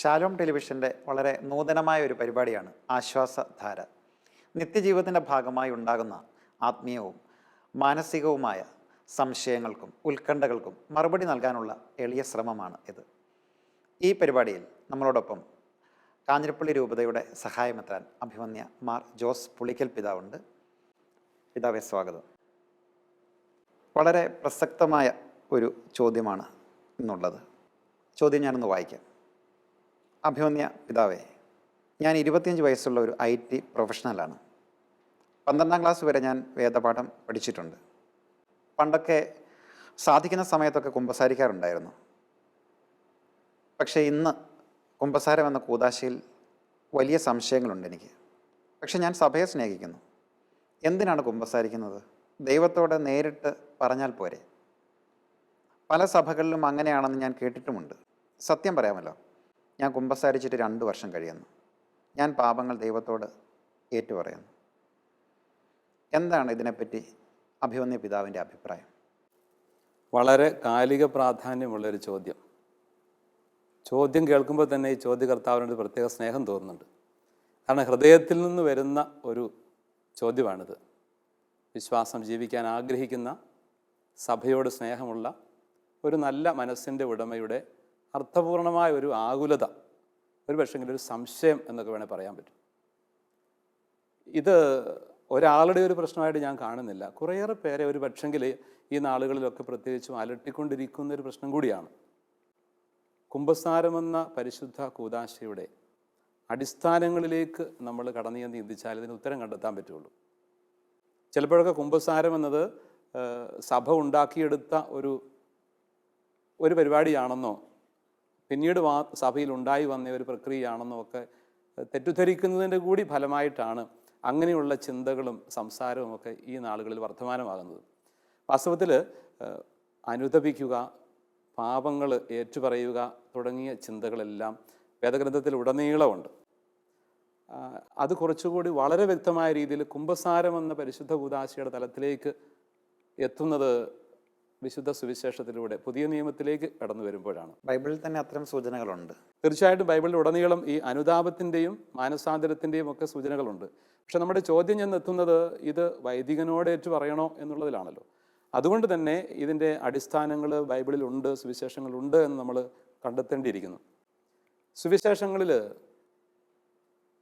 ശാലോം ടെലിവിഷന്റെ വളരെ നൂതനമായ ഒരു പരിപാടിയാണ് ആശ്വാസധാര. നിത്യജീവിതത്തിന്റെ ഭാഗമായി ഉണ്ടാകുന്ന ആത്മീയവും മാനസികവുമായ സംശയങ്ങൾക്കും ഉത്കണ്ഠകൾക്കും മറുപടി നൽകാനുള്ള എളിയ ശ്രമമാണ് ഇത്. ഈ പരിപാടിയിൽ നമ്മളോടൊപ്പം കാഞ്ഞിരപ്പള്ളി രൂപതയുടെ സഹായമെത്താൻ അഭിമന്യ മാർ ജോസ് പുളിക്കൽ പിതാവുണ്ട്. പിതാവെ സ്വാഗതം. വളരെ പ്രസക്തമായ ഒരു ചോദ്യമാണ് ഇന്നുള്ളത്. ചോദ്യം ഞാനൊന്ന് വായിക്കാം. അഭിമന്യ പിതാവേ ഞാൻ ഇരുപത്തിയഞ്ച് വയസ്സുള്ള ഒരു ഐ ടി പ്രൊഫഷണലാണ്. പന്ത്രണ്ടാം ക്ലാസ് വരെ ഞാൻ വേദപാഠം പഠിച്ചിട്ടുണ്ട്. പണ്ടൊക്കെ സാധിക്കുന്ന സമയത്തൊക്കെ കുമ്പസാരിക്കാറുണ്ടായിരുന്നു. പക്ഷേ ഇന്ന് കുമ്പസാരം എന്ന കൂതാശയിൽ വലിയ സംശയങ്ങളുണ്ട് എനിക്ക്. പക്ഷേ ഞാൻ സഭയെ സ്നേഹിക്കുന്നു. എന്തിനാണ് കുമ്പസാരിക്കുന്നത്? ദൈവത്തോട് നേരിട്ട് പറഞ്ഞാൽ പോരെ. പല സഭകളിലും അങ്ങനെയാണെന്ന് ഞാൻ കേട്ടിട്ടുമുണ്ട്. സത്യം പറയാമല്ലോ. ഞാൻ കുമ്പസാരിച്ചിട്ട് രണ്ട് വർഷം കഴിയുന്നു. ഞാൻ പാപങ്ങൾ ദൈവത്തോട് ഏറ്റുപറയുന്നു. എന്താണ് ഇതിനെപ്പറ്റി അഭിമന്യ പിതാവിന്റെ അഭിപ്രായം? വളരെ കാലിക പ്രാധാന്യമുള്ളൊരു ചോദ്യം. ചോദ്യം കേൾക്കുമ്പോൾ തന്നെ ഈ ചോദ്യകർത്താവിനോട് പ്രത്യേക സ്നേഹം തോന്നുന്നുണ്ട്. കാരണം ഹൃദയത്തിൽ നിന്ന് വരുന്ന ഒരു ചോദ്യമാണിത്. വിശ്വാസം ജീവിക്കാൻ ആഗ്രഹിക്കുന്ന സഭയോട് സ്നേഹമുള്ള ഒരു നല്ല മനസ്സിന്റെ ഉടമയുടെ അർത്ഥപൂർണമായ ഒരു ആകുലത ഒരു പക്ഷെങ്കിലും ഒരു സംശയം എന്നൊക്കെ വേണേൽ പറയാൻ പറ്റും. ഇത് ഒരാളുടെ ഒരു പ്രശ്നമായിട്ട് ഞാൻ കാണുന്നില്ല. കുറേയേറെ പേരെ ഒരു പക്ഷെങ്കിൽ ഈ നാളുകളിലൊക്കെ പ്രത്യേകിച്ചും അലട്ടിക്കൊണ്ടിരിക്കുന്ന ഒരു പ്രശ്നം കൂടിയാണ്. കുംഭസാരമെന്ന പരിശുദ്ധ കൂതാശയുടെ അടിസ്ഥാനങ്ങളിലേക്ക് നമ്മൾ കടന്നു ചെന്ന് ചിന്തിച്ചാൽ ഇതിന് ഉത്തരം കണ്ടെത്താൻ പറ്റുള്ളൂ. ചിലപ്പോഴൊക്കെ കുംഭസാരം എന്നത് സഭ ഉണ്ടാക്കിയെടുത്ത ഒരു ഒരു പരിപാടിയാണെന്നോ പിന്നീട് വാ സഭയിൽ ഉണ്ടായി വന്ന ഒരു പ്രക്രിയയാണെന്നൊക്കെ തെറ്റിദ്ധരിക്കുന്നതിന്റെ കൂടി ഫലമായിട്ടാണ് അങ്ങനെയുള്ള ചിന്തകളും സംസാരവും ഒക്കെ ഈ നാളുകളിൽ വർദ്ധമാനമാകുന്നത്. വാസ്തവത്തിൽ അനുദപിക്കുക പാപങ്ങൾ ഏറ്റുപറയുക തുടങ്ങിയ ചിന്തകളെല്ലാം വേദഗ്രന്ഥത്തിൽ ഉടനീളമുണ്ട്. അത് കുറച്ചുകൂടി വളരെ വ്യക്തമായ രീതിയിൽ കുംഭസാരം എന്ന പരിശുദ്ധ കൂതാശയുടെ തലത്തിലേക്ക് എത്തുന്നത് വിശുദ്ധ സുവിശേഷത്തിലൂടെ പുതിയ നിയമത്തിലേക്ക് കടന്നു വരുമ്പോഴാണ്. ബൈബിളിൽ തന്നെ അത്തരം സൂചനകളുണ്ട്. തീർച്ചയായിട്ടും ബൈബിളിൽ ഉടനീളം ഈ അനുതാപത്തിന്റെയും മാനസാന്തരത്തിന്റെയും ഒക്കെ സൂചനകളുണ്ട്. പക്ഷെ നമ്മുടെ ചോദ്യം ഞാൻ എത്തുന്നത് ഇത് വൈദികനോട് ഏറ്റു പറയണോ എന്നുള്ളതിലാണല്ലോ. അതുകൊണ്ട് തന്നെ ഇതിന്റെ അടിസ്ഥാനങ്ങൾ ബൈബിളിലുണ്ട് സുവിശേഷങ്ങളുണ്ട് എന്ന് നമ്മൾ കണ്ടെത്തേണ്ടിയിരിക്കുന്നു. സുവിശേഷങ്ങളിൽ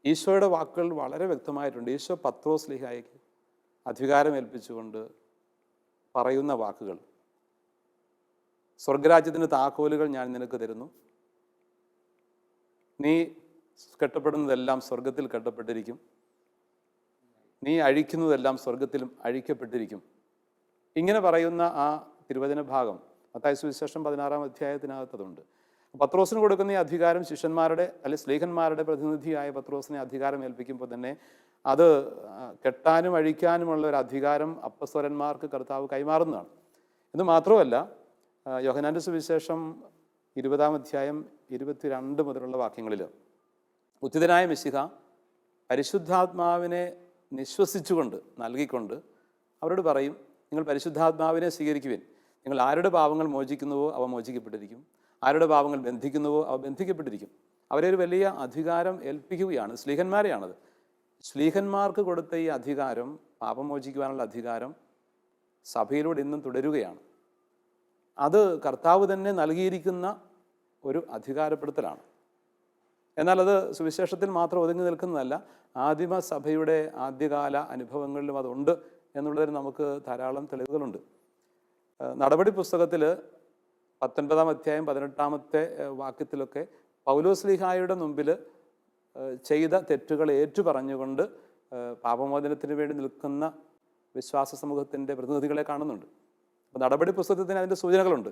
ഈശോയുടെ വാക്കുകൾ വളരെ വ്യക്തമായിട്ടുണ്ട്. ഈശോ പത്രോസ് ലിഹായിക്ക് അധികാരം ഏൽപ്പിച്ചുകൊണ്ട് പറയുന്ന വാക്കുകൾ. സ്വർഗരാജ്യത്തിന്റെ താക്കോലുകൾ ഞാൻ നിനക്ക് തരുന്നു. നീ കെട്ടപ്പെടുന്നതെല്ലാം സ്വർഗത്തിൽ കെട്ടപ്പെട്ടിരിക്കും. നീ അഴിക്കുന്നതെല്ലാം സ്വർഗത്തിലും അഴിക്കപ്പെട്ടിരിക്കും. ഇങ്ങനെ പറയുന്ന ആ തിരുവചന ഭാഗം അത്തായ സുവിശേഷം പതിനാറാം അധ്യായത്തിനകത്തതുണ്ട്. പത്രോസിന് കൊടുക്കുന്ന ഈ അധികാരം ശിഷ്യന്മാരുടെ അല്ലെ സ്ലേഹന്മാരുടെ പ്രതിനിധിയായ പത്രോസിനെ അധികാരം ഏൽപ്പിക്കുമ്പോൾ തന്നെ അത് കെട്ടാനും അഴിക്കാനുമുള്ള ഒരു അധികാരം അപ്പസ്വരന്മാർക്ക് കർത്താവ് കൈമാറുന്നതാണ്. ഇത് മാത്രമല്ല ആ, യോഹന്നാന്റെ സുവിശേഷം ഇരുപതാം അധ്യായം ഇരുപത്തിരണ്ട് മുതലുള്ള വാക്യങ്ങളിൽ. ഉത്തിതനായ മിശിഹ പരിശുദ്ധാത്മാവിനെ നിശ്വസിച്ചുകൊണ്ട് നൽകിക്കൊണ്ട് അവരോട് പറയും നിങ്ങൾ പരിശുദ്ധാത്മാവിനെ സ്വീകരിക്കുവിൻ. നിങ്ങൾ ആരുടെ പാവങ്ങൾ മോചിക്കുന്നുവോ അവ മോചിക്കപ്പെട്ടിരിക്കും. ആരുടെ പാവങ്ങൾ ബന്ധിക്കുന്നുവോ അവ ബന്ധിക്കപ്പെട്ടിരിക്കും. അവരെ ഒരു വലിയ അധികാരം ഏൽപ്പിക്കുകയാണ്. സ്ലീഹന്മാരെയാണത്. സ്ലീഹന്മാർക്ക് കൊടുത്ത ഈ അധികാരം പാപം മോചിക്കുവാനുള്ള അധികാരം സഭയിലൂടെ ഇന്നും തുടരുകയാണ്. അത് കർത്താവ് തന്നെ നൽകിയിരിക്കുന്ന ഒരു അധികാരപ്പെടുത്തലാണ്. എന്നാൽ അത് സുവിശേഷത്തിൽ മാത്രം ഒതുങ്ങി നിൽക്കുന്നതല്ല ആദിമ സഭയുടെ ആദ്യകാല അനുഭവങ്ങളിലും അതുണ്ട് എന്നുള്ളതിന് നമുക്ക് ധാരാളം തെളിവുകളുണ്ട്. നടപടി പുസ്തകത്തിൽ പത്തൊൻപതാം അധ്യായം പതിനെട്ടാമത്തെ വാക്യത്തിലൊക്കെ പൗലോസ്ലിഹായുടെ മുമ്പിൽ ചെയ്ത തെറ്റുകൾ ഏറ്റുപറഞ്ഞുകൊണ്ട് പറഞ്ഞുകൊണ്ട് പാപമോചനത്തിന് വേണ്ടി നിൽക്കുന്ന വിശ്വാസ സമൂഹത്തിന്റെ പ്രതിനിധികളെ കാണുന്നുണ്ട്. അപ്പോൾ നടപടി പുസ്തകത്തിന് അതിന്റെ സൂചനകളുണ്ട്.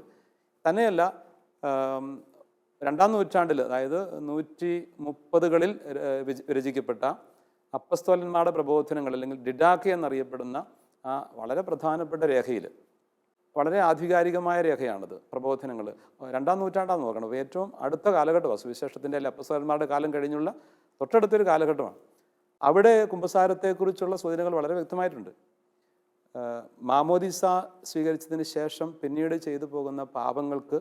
തന്നെയല്ല രണ്ടാം നൂറ്റാണ്ടിൽ അതായത് നൂറ്റി മുപ്പതുകളിൽ രചിക്കപ്പെട്ട അപ്പസ്തോലന്മാരുടെ പ്രബോധനങ്ങൾ അല്ലെങ്കിൽ ഡിഡാക്കി എന്നറിയപ്പെടുന്ന ആ വളരെ പ്രധാനപ്പെട്ട രേഖയിൽ വളരെ ആധികാരികമായ രേഖയാണത് പ്രബോധനങ്ങൾ. രണ്ടാം നൂറ്റാണ്ടാന്ന് നോക്കണം. ഏറ്റവും അടുത്ത കാലഘട്ടമാണ്. സുവിശേഷത്തിന്റെ അല്ലെ അപ്പസ്തോലന്മാരുടെ കാലം കഴിഞ്ഞുള്ള തൊട്ടടുത്തൊരു കാലഘട്ടമാണ്. അവിടെ കുംഭസാരത്തെക്കുറിച്ചുള്ള സൂചനകൾ വളരെ വ്യക്തമായിട്ടുണ്ട്. മാമോദിസ സ്വീകരിച്ചതിന് ശേഷം പിന്നീട് ചെയ്തു പോകുന്ന പാപങ്ങൾക്ക്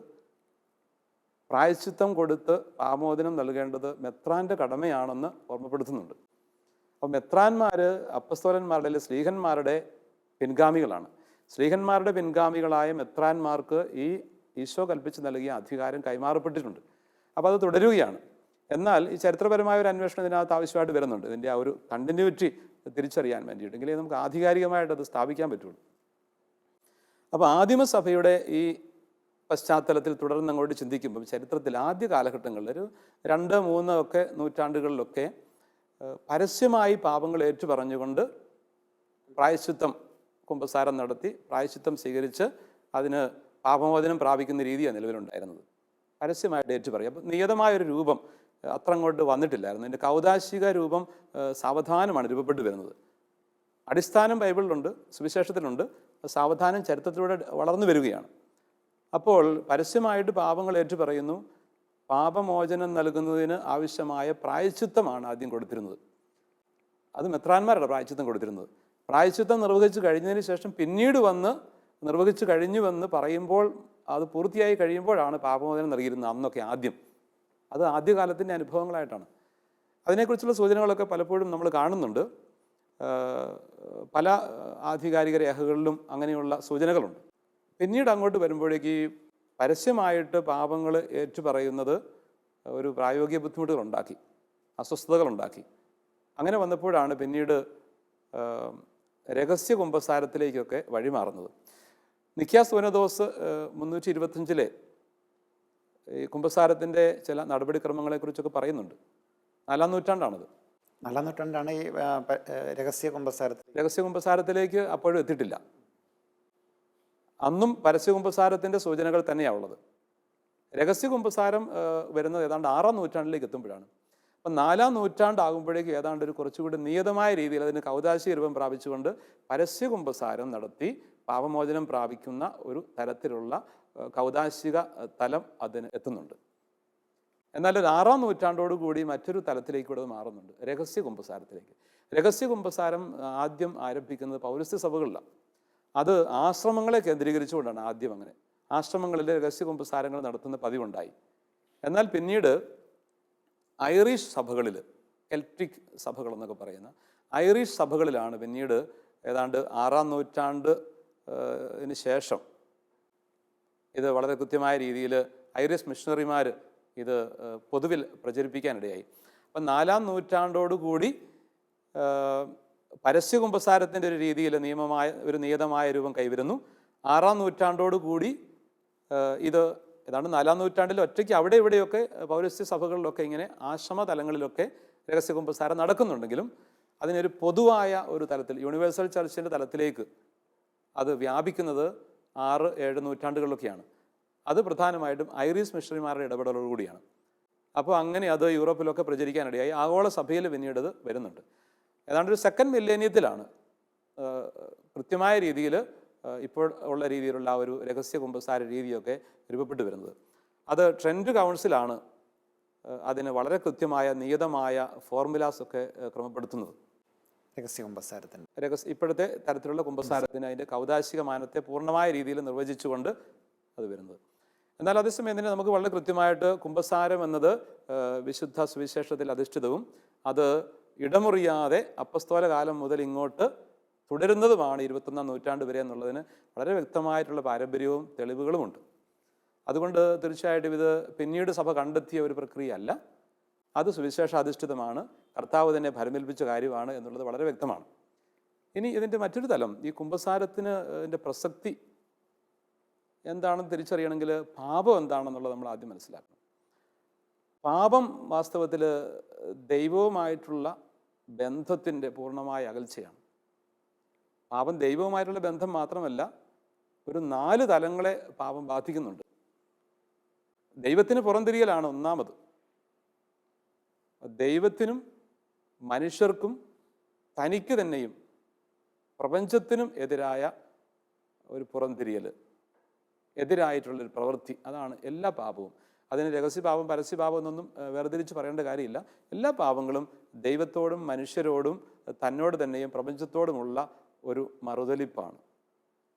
പ്രായശ്ചിത്തം കൊടുത്ത് പാമോദനം നൽകേണ്ടത് മെത്രാന്റെ കടമയാണെന്ന് ഓർമ്മപ്പെടുത്തുന്നുണ്ട്. അപ്പോൾ മെത്രാന്മാർ അപ്പസ്തോലന്മാരുടെ അല്ലെങ്കിൽ ശ്രീഹന്മാരുടെ പിൻഗാമികളാണ്. ശ്രീഹന്മാരുടെ പിൻഗാമികളായ മെത്രാന്മാർക്ക് ഈ ഈശോ കൽപ്പിച്ച് നൽകിയ അധികാരം കൈമാറപ്പെട്ടിട്ടുണ്ട്. അപ്പോൾ അത് തുടരുകയാണ്. എന്നാൽ ഈ ചരിത്രപരമായ ഒരു അന്വേഷണം ഇതിനകത്ത് ആവശ്യമായിട്ട് വരുന്നുണ്ട്. ഇതിന്റെ ആ ഒരു കണ്ടിന്യൂറ്റി തിരിച്ചറിയാൻ വേണ്ടിയിട്ടെങ്കിലേ നമുക്ക് ആധികാരികമായിട്ട് അത് സ്ഥാപിക്കാൻ പറ്റുള്ളൂ. അപ്പോൾ ആദിമസഭയുടെ ഈ പശ്ചാത്തലത്തിൽ തുടർന്ന് അങ്ങോട്ട് ചിന്തിക്കുമ്പോൾ ചരിത്രത്തിൽ ആദ്യ കാലഘട്ടങ്ങളിൽ ഒരു രണ്ട് മൂന്ന് ഒക്കെ നൂറ്റാണ്ടുകളിലൊക്കെ പരസ്യമായി പാപങ്ങൾ ഏറ്റു പറഞ്ഞുകൊണ്ട് പ്രായശ്ചിത്തം കുമ്പസാരം നടത്തി പ്രായശ്ചിത്തം സ്വീകരിച്ച് അതിന് പാപമോചനം പ്രാപിക്കുന്ന രീതിയാണ് നിലവിലുണ്ടായിരുന്നത്. പരസ്യമായിട്ട് ഏറ്റു പറയും അപ്പോൾ നിയതമായൊരു രൂപം അത്ര അങ്ങോട്ട് വന്നിട്ടില്ലായിരുന്നു. അതിന്റെ കൗതാശിക രൂപം സാവധാനമാണ് രൂപപ്പെട്ടു വരുന്നത്. അടിസ്ഥാനം ബൈബിളിലുണ്ട് സുവിശേഷത്തിലുണ്ട്. സാവധാനം ചരിത്രത്തിലൂടെ വളർന്നു വരികയാണ്. അപ്പോൾ പരസ്യമായിട്ട് പാപങ്ങൾ ഏറ്റു പറയുന്നു. പാപമോചനം നൽകുന്നതിന് ആവശ്യമായ പ്രായച്ചിത്തമാണ് ആദ്യം കൊടുത്തിരുന്നത്. അത് മെത്രാന്മാരുടെ പ്രായച്ചിത്തം കൊടുത്തിരുന്നത്. പ്രായച്ചിത്തം നിർവഹിച്ചു കഴിഞ്ഞതിന് ശേഷം പിന്നീട് വന്ന് നിർവഹിച്ച് കഴിഞ്ഞുവെന്ന് പറയുമ്പോൾ അത് പൂർത്തിയായി കഴിയുമ്പോഴാണ് പാപമോചനം നൽകിയിരുന്നത് അന്നൊക്കെ ആദ്യം. അത് ആദ്യകാലത്തിന്റെ അനുഭവങ്ങളായിട്ടാണ്. അതിനെക്കുറിച്ചുള്ള സൂചനകളൊക്കെ പലപ്പോഴും നമ്മൾ കാണുന്നുണ്ട്. പല ആധികാരിക രേഖകളിലും അങ്ങനെയുള്ള സൂചനകളുണ്ട്. പിന്നീട് അങ്ങോട്ട് വരുമ്പോഴേക്ക് പരസ്യമായിട്ട് പാപങ്ങൾ ഏറ്റുപറയുന്നത് ഒരു പ്രായോഗിക ബുദ്ധികളുണ്ടാക്കി അസ്വസ്ഥതകൾ ഉണ്ടാക്കി അങ്ങനെ വന്നപ്പോഴാണ് പിന്നീട് രഹസ്യ കുംഭസാരത്തിലേക്കൊക്കെ വഴിമാറുന്നത്. നിക്യാസ് വനദോസ് മുന്നൂറ്റി ഇരുപത്തഞ്ചിലെ ഈ കുംഭസാരത്തിന്റെ ചില നടപടിക്രമങ്ങളെക്കുറിച്ചൊക്കെ പറയുന്നുണ്ട്. നാലാം നൂറ്റാണ്ടാണത്. നാലാം നൂറ്റാണ്ടാണ് ഈ രഹസ്യ കുമ്പസാരത്തിൽ രഹസ്യ കുംഭസാരത്തിലേക്ക് അപ്പോഴും എത്തിയിട്ടില്ല. അന്നും പരസ്യ കുംഭസാരത്തിന്റെ സൂചനകൾ തന്നെയാണ് ഉള്ളത്. രഹസ്യ കുംഭസാരം വരുന്നത് ഏതാണ്ട് ആറാം നൂറ്റാണ്ടിലേക്ക് എത്തുമ്പോഴാണ്. അപ്പം നാലാം നൂറ്റാണ്ടാകുമ്പോഴേക്ക് ഏതാണ്ട് ഒരു കുറച്ചുകൂടി നിയതമായ രീതിയിൽ അതിന് കൗതാശി രൂപം പ്രാപിച്ചുകൊണ്ട് പരസ്യ കുംഭസാരം നടത്തി പാപമോചനം പ്രാപിക്കുന്ന ഒരു തരത്തിലുള്ള ആ, കൗതാശിക തലം അതിന് എത്തുന്നുണ്ട്. എന്നാൽ ഒരു ആറാം നൂറ്റാണ്ടോടുകൂടി മറ്റൊരു തലത്തിലേക്ക് ഇവിടെ മാറുന്നുണ്ട്. രഹസ്യ കുംഭസാരത്തിലേക്ക് രഹസ്യ കുംഭസാരം ആദ്യം ആരംഭിക്കുന്നത് പൗരസ്ത്യ സഭകളിലാണ്. അത് ആശ്രമങ്ങളെ കേന്ദ്രീകരിച്ചുകൊണ്ടാണ് ആദ്യം അങ്ങനെ. ആശ്രമങ്ങളിൽ രഹസ്യ കുംഭസാരങ്ങൾ നടത്തുന്ന പതിവുണ്ടായി. എന്നാൽ പിന്നീട് ഐറിഷ് സഭകളിൽ കെൽറ്റിക് സഭകൾ എന്നൊക്കെ പറയുന്ന ഐറിഷ് സഭകളിലാണ് പിന്നീട് ഏതാണ്ട് ആറാം നൂറ്റാണ്ട് ശേഷം ഇത് വളരെ കൃത്യമായ രീതിയിൽ ഐറിസ് മിഷണറിമാർ ഇത് പൊതുവിൽ പ്രചരിപ്പിക്കാനിടയായി. അപ്പം നാലാം നൂറ്റാണ്ടോടുകൂടി കൂടി പരസ്യ കുമ്പസാരത്തിന്റെ ഒരു രീതിയിൽ നിയമമായ ഒരു നിയതമായ രൂപം കൈവരുന്നു. ആറാം നൂറ്റാണ്ടോടുകൂടി കൂടി ഇത് ഏതാണ്ട് നാലാം നൂറ്റാണ്ടിൽ ഒറ്റയ്ക്ക് അവിടെ ഇവിടെയൊക്കെ പൗരസ്ത്യ സഭകളിലൊക്കെ ഇങ്ങനെ ആശ്രമ തലങ്ങളിലൊക്കെ രഹസ്യ കുമ്പസാരം നടക്കുന്നുണ്ടെങ്കിലും അതിനൊരു പൊതുവായ ഒരു തലത്തിൽ യൂണിവേഴ്സൽ ചർച്ചിന്റെ തലത്തിലേക്ക് അത് വ്യാപിക്കുന്നത് ആറ് ഏഴ് നൂറ്റാണ്ടുകളിലൊക്കെയാണ്. അത് പ്രധാനമായിട്ടും ഐറിസ് മിഷണറിമാരുടെ ഇടപെടലോടുകൂടിയാണ് അപ്പോൾ അങ്ങനെ അത് യൂറോപ്പിലൊക്കെ പ്രചരിക്കാനിടയായി. ആഗോള സഭയിൽ പിന്നീട് അത് വരുന്നുണ്ട്. ഏതാണ്ട് ഒരു സെക്കൻഡ് മില്ലേനിയത്തിലാണ് കൃത്യമായ രീതിയിൽ ഇപ്പോൾ ഉള്ള രീതിയിലുള്ള ആ ഒരു രഹസ്യ കുമ്പസാര രീതിയൊക്കെ രൂപപ്പെട്ടു വരുന്നത്. അത് ട്രെൻഡ് കൗൺസിലാണ് അതിന് വളരെ കൃത്യമായ നിയതമായ ഫോർമുലാസ് ഒക്കെ ക്രമപ്പെടുത്തുന്നത്. രഹസ്യ കുമ്പസാരത്തിന് രഹസ്യ ഇപ്പോഴത്തെ തരത്തിലുള്ള കുംഭസാരത്തിന് അതിന്റെ കൗതാശിക മാനത്തെ പൂർണമായ രീതിയിൽ നിർവചിച്ചുകൊണ്ട് അത് വരുന്നത്. എന്നാൽ അതേസമയം തന്നെ നമുക്ക് വളരെ കൃത്യമായിട്ട് കുംഭസാരം എന്നത് വിശുദ്ധ സുവിശേഷത്തിൽ അധിഷ്ഠിതവും അത് ഇടമുറിയാതെ അപ്പസ്തോല കാലം മുതൽ ഇങ്ങോട്ട് തുടരുന്നതുമാണ് ഇരുപത്തൊന്നാം നൂറ്റാണ്ട് വരെ എന്നുള്ളതിന് വളരെ വ്യക്തമായിട്ടുള്ള പാരമ്പര്യവും തെളിവുകളുമുണ്ട്. അതുകൊണ്ട് തീർച്ചയായിട്ടും ഇത് പിന്നീട് സഭ കണ്ടെത്തിയ ഒരു പ്രക്രിയ അല്ല അത് സുവിശേഷാധിഷ്ഠിതമാണ്. കർത്താവ് തന്നെ ഭരമേൽപ്പിച്ച കാര്യമാണ് എന്നുള്ളത് വളരെ വ്യക്തമാണ്. ഇനി ഇതിന്റെ മറ്റൊരു തലം ഈ കുംഭസാരത്തിന് ഇതിന്റെ പ്രസക്തി എന്താണെന്ന് തിരിച്ചറിയണമെങ്കിൽ പാപം എന്താണെന്നുള്ളത് നമ്മൾ ആദ്യം മനസ്സിലാക്കണം. പാപം വാസ്തവത്തിൽ ദൈവവുമായിട്ടുള്ള ബന്ധത്തിന്റെ പൂർണമായ അകൽച്ചയാണ്. പാപം ദൈവവുമായിട്ടുള്ള ബന്ധം മാത്രമല്ല ഒരു നാല് തലങ്ങളെ പാപം ബാധിക്കുന്നുണ്ട്. ദൈവത്തിന് പുറംതിരിയലാണ് ഒന്നാമത്. ദൈവത്തിനും മനുഷ്യർക്കും തനിക്ക് തന്നെയും പ്രപഞ്ചത്തിനും എതിരായ ഒരു പുറംതിരിയൽ എതിരായിട്ടുള്ളൊരു പ്രവൃത്തി. അതാണ് എല്ലാ പാപവും. അതിന് രഹസ്യപാപം പരസ്യപാപം എന്നൊന്നും വേർതിരിച്ച് പറയേണ്ട കാര്യമില്ല. എല്ലാ പാപങ്ങളും ദൈവത്തോടും മനുഷ്യരോടും തന്നോട് തന്നെയും പ്രപഞ്ചത്തോടുമുള്ള ഒരു മറുതലിപ്പാണ്.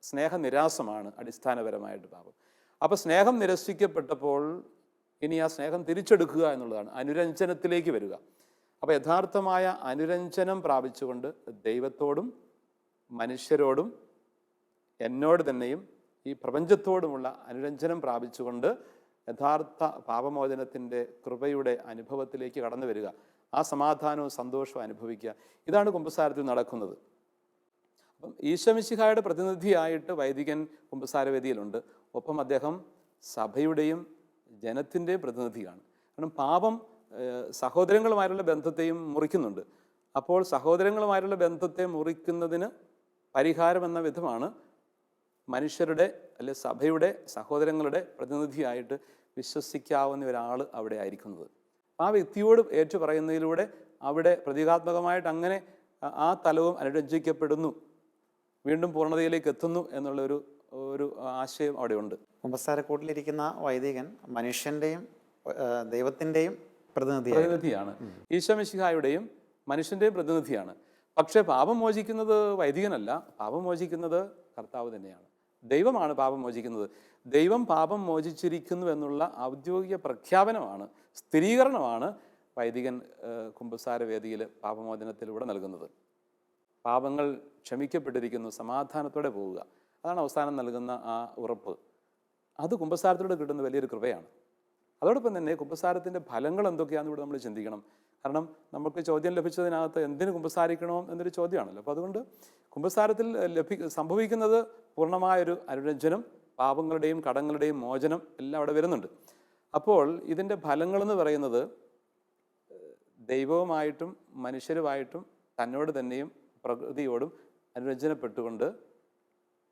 സ്നേഹനിരാസമാണ് അടിസ്ഥാനപരമായിട്ട് പാപം. അപ്പോൾ സ്നേഹം നിരസിക്കപ്പെട്ടപ്പോൾ ഇനി ആ സ്നേഹം തിരിച്ചെടുക്കുക എന്നുള്ളതാണ്. അനുരഞ്ജനത്തിലേക്ക് വരിക. അപ്പോൾ യഥാർത്ഥമായ അനുരഞ്ജനം പ്രാപിച്ചുകൊണ്ട് ദൈവത്തോടും മനുഷ്യരോടും എന്നോട് തന്നെയും ഈ പ്രപഞ്ചത്തോടുമുള്ള അനുരഞ്ജനം പ്രാപിച്ചുകൊണ്ട് യഥാർത്ഥ പാപമോചനത്തിന്റെ കൃപയുടെ അനുഭവത്തിലേക്ക് കടന്നു വരിക. ആ സമാധാനവും സന്തോഷവും അനുഭവിക്കുക. ഇതാണ് കുമ്പസാരത്തിൽ നടക്കുന്നത്. അപ്പം ഈശമിശിഹായുടെ പ്രതിനിധിയായിട്ട് വൈദികൻ കുമ്പസാരവേദിയിലുണ്ട് ഒപ്പം അദ്ദേഹം സഭയുടെയും ജനത്തിന്റെയും പ്രതിനിധിയാണ്. കാരണം പാപം സഹോദരങ്ങളുമായുള്ള ബന്ധത്തെയും മുറിക്കുന്നുണ്ട്. അപ്പോൾ സഹോദരങ്ങളുമായുള്ള ബന്ധത്തെ മുറിക്കുന്നതിന് പരിഹാരം എന്ന വിധമാണ് മനുഷ്യരുടെ അല്ലെ സഭയുടെ സഹോദരങ്ങളുടെ പ്രതിനിധിയായിട്ട് വിശ്വസിക്കാവുന്ന ഒരാൾ അവിടെ ആയിരിക്കുന്നത്. ആ വ്യക്തിയോട് ഏറ്റു പറയുന്നതിലൂടെ അവിടെ പ്രതീകാത്മകമായിട്ട് അങ്ങനെ ആ തലവും അനുരഞ്ജിക്കപ്പെടുന്നു. വീണ്ടും പൂർണതയിലേക്ക് എത്തുന്നു എന്നുള്ളൊരു ഒരു ആശയം അവിടെ ഉണ്ട് കുമ്പസാരക്കൂട്ടിലിരിക്കുന്ന വൈദികൻ മനുഷ്യന്റെയും ദൈവത്തിന്റെയും പ്രതിനിധി പ്രതിനിധിയാണ്. ഈശോമിശിഹായുടെയും മനുഷ്യന്റെയും പ്രതിനിധിയാണ്. പക്ഷേ പാപം മോചിക്കുന്നത് വൈദികനല്ല. പാപം മോചിക്കുന്നത് കർത്താവ് തന്നെയാണ്. ദൈവമാണ് പാപം മോചിക്കുന്നത്. ദൈവം പാപം മോചിച്ചിരിക്കുന്നു എന്നുള്ള ഔദ്യോഗിക പ്രഖ്യാപനമാണ് സ്ഥിരീകരണമാണ് വൈദികൻ കുമ്പസാര വേദിയിൽ പാപമോചനത്തിലൂടെ നൽകുന്നത്. പാപങ്ങൾ ക്ഷമിക്കപ്പെട്ടിരിക്കുന്നു സമാധാനത്തോടെ പോവുക. അതാണ് അവസാനം നൽകുന്ന ആ ഉറപ്പ്. അത് കുംഭസാരത്തിലൂടെ കിട്ടുന്ന വലിയൊരു കൃപയാണ്. അതോടൊപ്പം തന്നെ കുംഭസാരത്തിന്റെ ഫലങ്ങൾ എന്തൊക്കെയാണെന്ന് ഇവിടെ നമ്മൾ ചിന്തിക്കണം. കാരണം നമുക്ക് ചോദ്യം ലഭിച്ചതിനകത്ത് എന്തിനു കുംഭസാരിക്കണോ എന്നൊരു ചോദ്യമാണല്ലോ. അപ്പോൾ അതുകൊണ്ട് കുംഭസാരത്തിൽ ലഭി സംഭവിക്കുന്നത് പൂർണമായൊരു അനുരഞ്ജനം പാപങ്ങളുടെയും കടങ്ങളുടെയും മോചനം എല്ലാം അവിടെ വരുന്നുണ്ട്. അപ്പോൾ ഇതിന്റെ ഫലങ്ങളെന്ന് പറയുന്നത് ദൈവവുമായിട്ടും മനുഷ്യരുമായിട്ടും തന്നോട് തന്നെയും പ്രകൃതിയോടും അനുരഞ്ജനപ്പെട്ടുകൊണ്ട്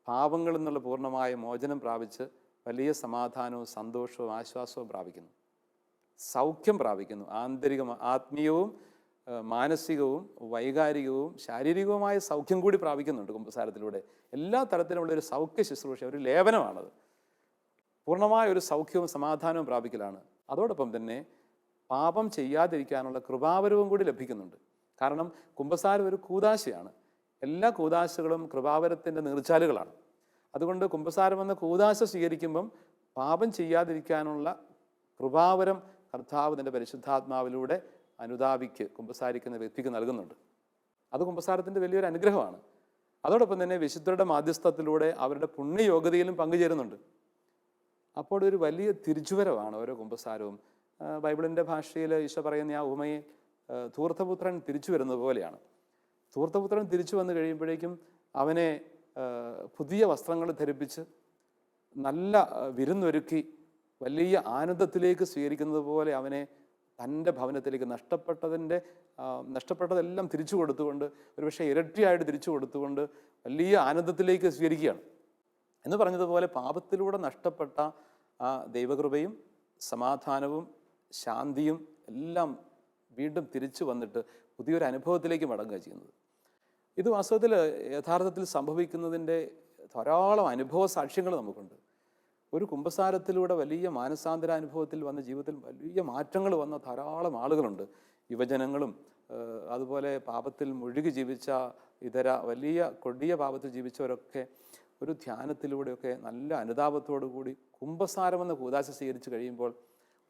പാപങ്ങളിൽ നിന്നുള്ള പൂർണമായ മോചനം പ്രാപിച്ച് വലിയ സമാധാനവും സന്തോഷവും ആശ്വാസവും പ്രാപിക്കുന്നു. സൗഖ്യം പ്രാപിക്കുന്നു. ആന്തരിക ആത്മീയവും മാനസികവും വൈകാരികവും ശാരീരികവുമായ സൗഖ്യം കൂടി പ്രാപിക്കുന്നുണ്ട് കുംഭസാരത്തിലൂടെ. എല്ലാ തരത്തിലുമുള്ള ഒരു സൗഖ്യ ശുശ്രൂഷ ഒരു ലേപനമാണത്. പൂർണമായ ഒരു സൗഖ്യവും സമാധാനവും പ്രാപിക്കലാണ്. അതോടൊപ്പം തന്നെ പാപം ചെയ്യാതിരിക്കാനുള്ള കൃപാവരവും കൂടി ലഭിക്കുന്നുണ്ട്. കാരണം കുംഭസാരം ഒരു കൂതാശയാണ്. എല്ലാ കൂതാശകളും കൃപാവരത്തിന്റെ നീർച്ചാലുകളാണ്. അതുകൊണ്ട് കുംഭസാരം എന്ന കൂതാശ സ്വീകരിക്കുമ്പം പാപം ചെയ്യാതിരിക്കാനുള്ള കൃപാവരം കർത്താവ് തന്റെ പരിശുദ്ധാത്മാവിലൂടെ അനുതാപിക്ക് കുംഭസാരിക്കുന്ന വ്യക്തിക്ക് നൽകുന്നുണ്ട്. അത് കുംഭസാരത്തിന്റെ വലിയൊരു അനുഗ്രഹമാണ്. അതോടൊപ്പം തന്നെ വിശുദ്ധരുടെ മാധ്യസ്ഥത്തിലൂടെ അവരുടെ പുണ്യയോഗ്യതയിലും പങ്കുചേരുന്നുണ്ട്. അപ്പോൾ ഒരു വലിയ തിരിച്ചുവരവാണ് ഓരോ കുംഭസാരവും ബൈബിളിന്റെ ഭാഷയിൽ ഈശോ പറയുന്ന ആ ഉമയെ ധൂർത്തപുത്രൻ തിരിച്ചു വരുന്നത് പോലെയാണ്. ധൂർത്തപുത്രൻ തിരിച്ചു വന്നു കഴിയുമ്പോഴേക്കും അവനെ പുതിയ വസ്ത്രങ്ങൾ ധരിപ്പിച്ച് നല്ല വിരുന്നൊരുക്കി വലിയ ആനന്ദത്തിലേക്ക് സ്വീകരിക്കുന്നത് പോലെ അവനെ തന്റെ ഭവനത്തിലേക്ക് നഷ്ടപ്പെട്ടതിന്റെ നഷ്ടപ്പെട്ടതെല്ലാം തിരിച്ചു കൊടുത്തുകൊണ്ട് ഒരുപക്ഷെ ഇരട്ടിയായിട്ട് തിരിച്ചു കൊടുത്തുകൊണ്ട് വലിയ ആനന്ദത്തിലേക്ക് സ്വീകരിക്കുകയാണ്. എന്ന് പറഞ്ഞതുപോലെ പാപത്തിലൂടെ നഷ്ടപ്പെട്ട ആ ദൈവകൃപയും സമാധാനവും ശാന്തിയും എല്ലാം വീണ്ടും തിരിച്ചു വന്നിട്ട് പുതിയൊരു അനുഭവത്തിലേക്ക് മടങ്ങുക ചെയ്യുന്നത്. ഇത് വാസ്തവത്തിൽ യഥാർത്ഥത്തിൽ സംഭവിക്കുന്നതിന്റെ ധാരാളം അനുഭവ സാക്ഷ്യങ്ങൾ നമുക്കുണ്ട്. ഒരു കുംഭസാരത്തിലൂടെ വലിയ മാനസാന്തര അനുഭവത്തിൽ വന്ന ജീവിതത്തിൽ വലിയ മാറ്റങ്ങൾ വന്ന ധാരാളം ആളുകളുണ്ട്. യുവജനങ്ങളും അതുപോലെ പാപത്തിൽ മുഴുകി ജീവിച്ച ഇതര വലിയ കൊടിയ പാപത്തിൽ ജീവിച്ചവരൊക്കെ ഒരു ധ്യാനത്തിലൂടെയൊക്കെ നല്ല അനുതാപത്തോടു കൂടി കുംഭസാരമെന്ന കൂതാശ സ്വീകരിച്ച് കഴിയുമ്പോൾ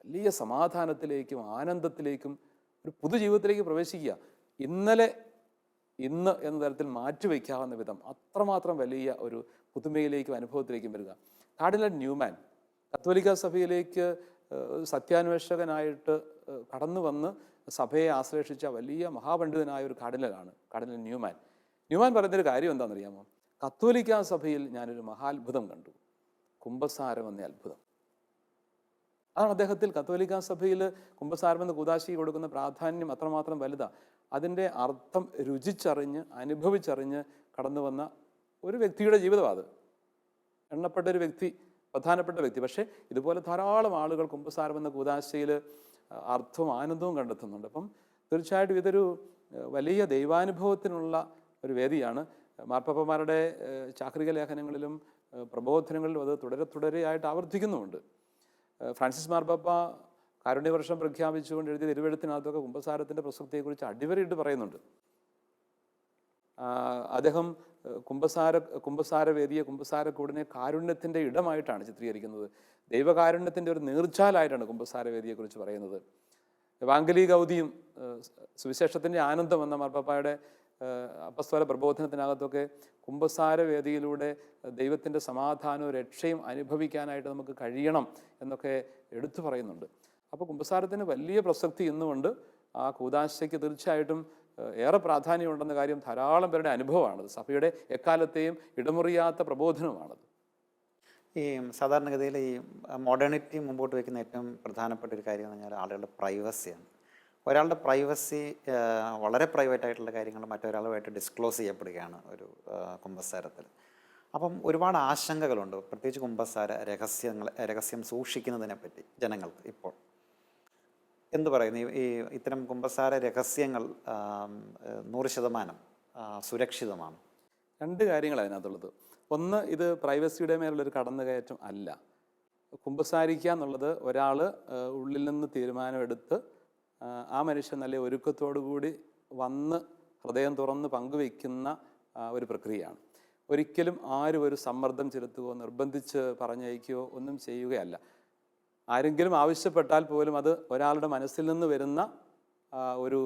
വലിയ സമാധാനത്തിലേക്കും ആനന്ദത്തിലേക്കും ഒരു പുതുജീവിതത്തിലേക്ക് പ്രവേശിക്കുക. ഇന്നലെ ഇന്ന് എന്ന തരത്തിൽ മാറ്റിവെക്കാവുന്ന വിധം അത്രമാത്രം വലിയ ഒരു പുതുമയിലേക്കും അനുഭവത്തിലേക്കും വരിക. കാർഡിനൽ ന്യൂമാൻ കത്തോലിക്ക സഭയിലേക്ക് സത്യാന്വേഷകനായിട്ട് കടന്നു വന്ന് സഭയെ ആശ്ലേഷിച്ച വലിയ മഹാപണ്ഡിതനായ ഒരു കാർഡിനലാണ് കാർഡിനൽ ന്യൂമാൻ. ന്യൂമാൻ പറയുന്നൊരു കാര്യം എന്താണെന്നറിയാമോ? കത്തോലിക്ക സഭയിൽ ഞാനൊരു മഹാത്ഭുതം കണ്ടു. കുംഭസാരം എന്ന അത്ഭുതം. അതാണ് അദ്ദേഹത്തിൽ കത്തോലിക്ക സഭയിൽ കുംഭസാരമെന്ന് കൂതാശി കൊടുക്കുന്ന പ്രാധാന്യം അത്രമാത്രം വലുതാ. അതിന്റെ അർത്ഥം രുചിച്ചറിഞ്ഞ് അനുഭവിച്ചറിഞ്ഞ് കടന്നു വന്ന ഒരു വ്യക്തിയുടെ ജീവിതമാണ് അത്. എണ്ണപ്പെട്ട ഒരു വ്യക്തി പ്രധാനപ്പെട്ട വ്യക്തി. പക്ഷേ ഇതുപോലെ ധാരാളം ആളുകൾ കുംഭസാരമെന്ന കൂതാശയിൽ അർത്ഥവും ആനന്ദവും കണ്ടെത്തുന്നുണ്ട്. അപ്പം തീർച്ചയായിട്ടും ഇതൊരു വലിയ ദൈവാനുഭവത്തിനുള്ള ഒരു വേദിയാണ്. മാർപ്പാപ്പമാരുടെ ചാക്രിക ലേഖനങ്ങളിലും പ്രബോധനങ്ങളിലും അത് തുടരെ തുടരെയായിട്ട് ആവർത്തിക്കുന്നുമുണ്ട്. ഫ്രാൻസിസ് മാർബാപ്പ കാരുണ്യവർഷം പ്രഖ്യാപിച്ചുകൊണ്ട് എഴുതിയ തിരുവഴുത്തിനകത്തൊക്കെ കുംഭസാരത്തിന്റെ പ്രസക്തിയെക്കുറിച്ച് അടിവരയിട്ട് പറയുന്നുണ്ട്. അദ്ദേഹം കുംഭസാര കുംഭസാര കുംഭസാരവേദിയെ കുംഭസാരക്കൂടിനെ കാരുണ്യത്തിന്റെ ഇടമായിട്ടാണ് ചിത്രീകരിക്കുന്നത്. ദൈവകാരുണ്യത്തിന്റെ ഒരു നീർച്ചാലായിട്ടാണ് കുംഭസാരവേദിയെക്കുറിച്ച് പറയുന്നത്. വാങ്കലി ഗൗതിയും സുവിശേഷത്തിന്റെ ആനന്ദം എന്ന മാർപ്പാപ്പായുടെ ഏഹ്, അപ്പസ്തോല പ്രബോധനത്തിനകത്തൊക്കെ കുംഭസാര വേദിയിലൂടെ ദൈവത്തിന്റെ സമാധാനവും രക്ഷയും അനുഭവിക്കാനായിട്ട് നമുക്ക് കഴിയണം എന്നൊക്കെ എടുത്തു പറയുന്നുണ്ട്. അപ്പോൾ കുംഭസാരത്തിന് വലിയ പ്രസക്തി ഇന്നുമുണ്ട്. ആ കൂതാശയ്ക്ക് തീർച്ചയായിട്ടും ഏറെ പ്രാധാന്യമുണ്ടെന്ന കാര്യം ധാരാളം പേരുടെ അനുഭവമാണത് സഭയുടെ എക്കാലത്തെയും ഇടമുറിയാത്ത പ്രബോധനമാണത്. ഈ സാധാരണഗതിയിൽ ഈ മോഡേണിറ്റി മുമ്പോട്ട് വയ്ക്കുന്ന ഏറ്റവും പ്രധാനപ്പെട്ട ഒരു കാര്യം എന്ന് പറഞ്ഞാൽ ആളുകളുടെ പ്രൈവസിയാണ്. ഒരാളുടെ പ്രൈവസി വളരെ പ്രൈവറ്റ് ആയിട്ടുള്ള കാര്യങ്ങൾ മറ്റൊരാളുമായിട്ട് ഡിസ്ക്ലോസ് ചെയ്യപ്പെടുകയാണ് ഒരു കുംഭസാരത്തിൽ. അപ്പം ഒരുപാട് ആശങ്കകളുണ്ട്. പ്രത്യേകിച്ച് കുംഭസാര രഹസ്യങ്ങൾ രഹസ്യം സൂക്ഷിക്കുന്നതിനെ പറ്റി ജനങ്ങൾക്ക് ഇപ്പോൾ. എന്തു പറയുന്നു? ഈ- ഇത്തരം കുംഭസാര രഹസ്യങ്ങൾ നൂറ് ശതമാനം സുരക്ഷിതമാണ്. രണ്ട് കാര്യങ്ങൾ അതിനകത്തുള്ളത്. ഒന്ന് ഇത് പ്രൈവസിയുടെ മേലുള്ളൊരു കടന്നുകയറ്റം അല്ല. കുമ്പസാരിക്കുക എന്നുള്ളത് ഒരാൾ ഉള്ളിൽ നിന്ന് തീരുമാനമെടുത്ത് ആ, മനുഷ്യൻ നല്ല ഒരുക്കത്തോടു കൂടി വന്ന് ഹൃദയം തുറന്ന് പങ്കുവയ്ക്കുന്ന ഒരു പ്രക്രിയയാണ്. ഒരിക്കലും ആരും ഒരു സമ്മർദ്ദം ചെലുത്തുകയോ നിർബന്ധിച്ച് പറഞ്ഞയക്കുകയോ ഒന്നും ചെയ്യുകയല്ല. ആരെങ്കിലും ആവശ്യപ്പെട്ടാൽ പോലും അത് ഒരാളുടെ മനസ്സിൽ നിന്ന് വരുന്ന ഒരു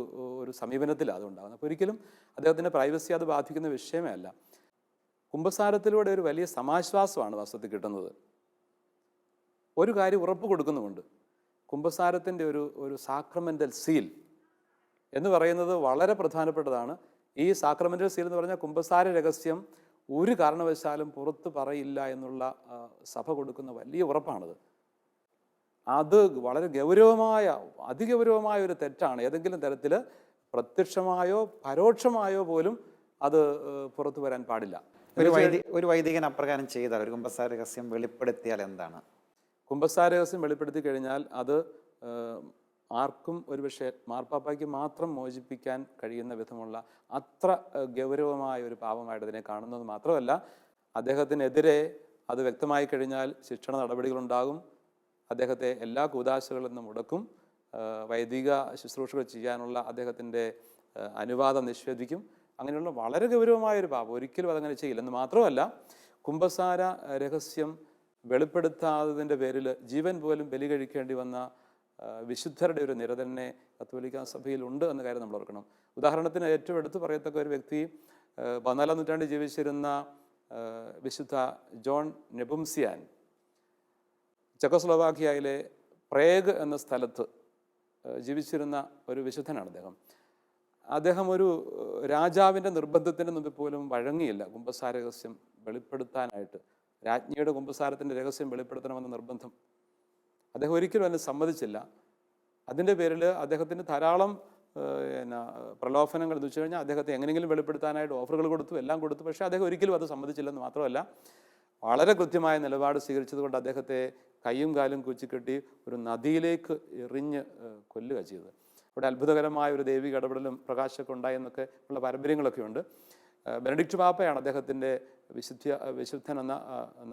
ഒരു സമീപനത്തിലാണ് അതുണ്ടാകുന്നത് അപ്പോൾ ഒരിക്കലും അദ്ദേഹത്തിന്റെ പ്രൈവസി അത് ബാധിക്കുന്ന വിഷയമേ അല്ല. കുംഭസാരത്തിലൂടെ ഒരു വലിയ സമാശ്വാസമാണ് വാസ്തവത്തിൽ കിട്ടുന്നത്. ഒരു കാര്യം ഉറപ്പ് കൊടുക്കുന്നുമുണ്ട്. കുംഭസാരത്തിന്റെ ഒരു ഒരു സാക്രമെന്റൽ സീൽ എന്ന് പറയുന്നത് വളരെ പ്രധാനപ്പെട്ടതാണ്. ഈ സാക്രമെന്റൽ സീൽ എന്ന് പറഞ്ഞാൽ കുംഭസാര രഹസ്യം ഒരു കാരണവശാലും പുറത്ത് പറയില്ല എന്നുള്ള സഭ കൊടുക്കുന്ന വലിയ ഉറപ്പാണത്. അത് വളരെ ഗൗരവമായ അതിഗൗരവമായ ഒരു തെറ്റാണ്. ഏതെങ്കിലും തരത്തിൽ പ്രത്യക്ഷമായോ പരോക്ഷമായോ പോലും അത് പുറത്തു വരാൻ പാടില്ല. ഒരു വൈദി ഒരു വൈദികൻ അപ്രകാരം ചെയ്താൽ ഒരു കുംഭസാര രഹസ്യം വെളിപ്പെടുത്തിയാൽ എന്താണ്? കുംഭസാര രഹസ്യം വെളിപ്പെടുത്തി കഴിഞ്ഞാൽ അത് ആർക്കും ഒരുപക്ഷെ മാർപ്പാപ്പയ്ക്ക് മാത്രം മോചിപ്പിക്കാൻ കഴിയുന്ന വിധമുള്ള അത്ര ഗൗരവമായ ഒരു പാപമായിട്ട് അതിനെ കാണുന്നത് മാത്രമല്ല അദ്ദേഹത്തിനെതിരെ അത് വ്യക്തമായി കഴിഞ്ഞാൽ ശിക്ഷണ നടപടികളുണ്ടാകും. അദ്ദേഹത്തെ എല്ലാ കൂതാശകളിൽ നിന്നും മുടക്കും. വൈദിക ശുശ്രൂഷകൾ ചെയ്യാനുള്ള അദ്ദേഹത്തിന്റെ അനുവാദം നിഷേധിക്കും. അങ്ങനെയുള്ള വളരെ ഗൗരവമായ ഒരു പാപം. ഒരിക്കലും അതങ്ങനെ ചെയ്യില്ല. എന്ന് മാത്രമല്ല കുംഭസാര രഹസ്യം വെളിപ്പെടുത്താത്തതിന്റെ പേരിൽ ജീവൻ പോലും ബലി കഴിക്കേണ്ടി വന്ന വിശുദ്ധരുടെ ഒരു നിര തന്നെ കത്തോലിക്ക സഭയിൽ ഉണ്ട് എന്ന കാര്യം നമ്മൾ ഓർക്കണം. ഉദാഹരണത്തിന് ഏറ്റവും എടുത്തു പറയത്തക്ക ഒരു വ്യക്തി പതിനാലാം നൂറ്റാണ്ടിൽ ജീവിച്ചിരുന്ന വിശുദ്ധ ജോൺ നെബുംസിയാൻ ചെക്കോസ്ലോവാക്കിയയിലെ പ്രേഗ് എന്ന സ്ഥലത്ത് ജീവിച്ചിരുന്ന ഒരു വിശുദ്ധനാണ് അദ്ദേഹം. അദ്ദേഹം ഒരു രാജാവിന്റെ നിർബന്ധത്തിന് മുമ്പിൽ പോലും വഴങ്ങിയില്ല. കുംഭസാരഹസ്യം വെളിപ്പെടുത്താനായിട്ട്. രാജ്ഞിയുടെ കുമ്പസാരത്തിന്റെ രഹസ്യം വെളിപ്പെടുത്തണമെന്ന നിർബന്ധം. അദ്ദേഹം ഒരിക്കലും അതിന് സമ്മതിച്ചില്ല. അതിന്റെ പേരിൽ അദ്ദേഹത്തിന് ധാരാളം പിന്നെ പ്രലോഭനങ്ങൾ എന്ന് വെച്ച് കഴിഞ്ഞാൽ അദ്ദേഹത്തെ എങ്ങനെയെങ്കിലും വെളിപ്പെടുത്താനായിട്ട് ഓഫറുകൾ കൊടുത്തു എല്ലാം കൊടുത്തു. പക്ഷേ അദ്ദേഹം ഒരിക്കലും അത് സമ്മതിച്ചില്ലെന്ന് മാത്രമല്ല വളരെ കൃത്യമായ നിലപാട് സ്വീകരിച്ചതുകൊണ്ട് അദ്ദേഹത്തെ കൈയും കാലും കുച്ചിക്കെട്ടി ഒരു നദിയിലേക്ക് എറിഞ്ഞ് കൊല്ലുക ചെയ്തത്. അവിടെ അത്ഭുതകരമായ ഒരു ദൈവിക ഇടപെടലും പ്രകാശമൊക്കെ ഉണ്ടായെന്നൊക്കെ ഉള്ള പാരമ്പര്യങ്ങളൊക്കെ ഉണ്ട്. ബെനഡിക്റ്റ് പാപ്പയാണ് അദ്ദേഹത്തിന്റെ വിശുദ്ധ വിശുദ്ധൻ എന്ന